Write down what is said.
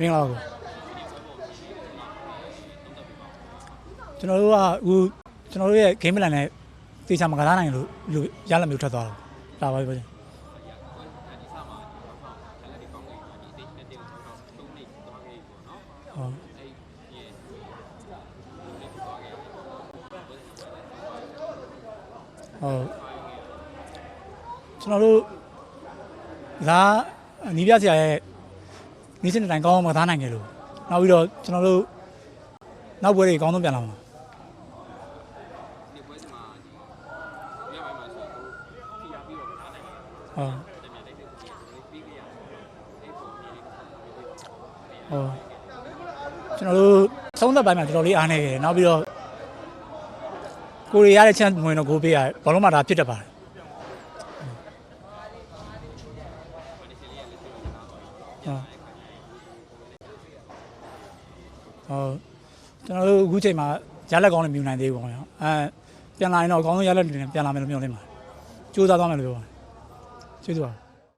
မင်္ဂလာပါကိုကျွန်တော်တို့ကအခုကျွန်တော်တို့ရဲ့ game plan နဲ့တေချာမကစားနိုင်လို့လူရလက်မျိုးထွက်သွားတာဒါပါပဲဗျာဟုတ်ဟုတ်ကျွန်တော်တို့လာနီးပြဆရာရဲ့ နီးစင်တိုင်းကောင်းအောင်မကစားနိုင်ကြလို့နောက်ပြီးတော့ကျွန်တော်တို့နောက်ပွဲတွေအကောင်းဆုံးပြန်လာမှာဒီပွဲစဉ်မှာဒီမြေပိုင်းမှာဆိုတော့ဖြီးရပြီးတော့ထားနိုင်တယ်ဟုတ်တမန်တိုက်တဲ့ပြီးကြရအဲ့ပုံမြေလေးတစ်ခါလေးဟုတ်ကျွန်တော်တို့သုံးသက်ပိုင်းမှာတော်တော်လေးအားနေခဲ့တယ်နောက်ပြီးတော့ကိုရီးယားရဲ့ chance ဝင်တော့ကိုပေးရတယ်ဘောလုံးမှာဒါဖြစ်တတ်ပါတယ်ဟုတ် ကျွန်တော်တို့အခုချိန်မှာရလက်ကောင်းလည်းမြူနိုင်သေးဘူးပေါ့ဗျာအဲပြန်လာရင်တော့အကောင်းဆုံးရလက်တွေနဲ့ပြန်လာမယ်လို့ပြောနေပါတယ်ကြိုးစားသွားမယ်လို့ပြောပါတယ်ကျေးဇူးပါ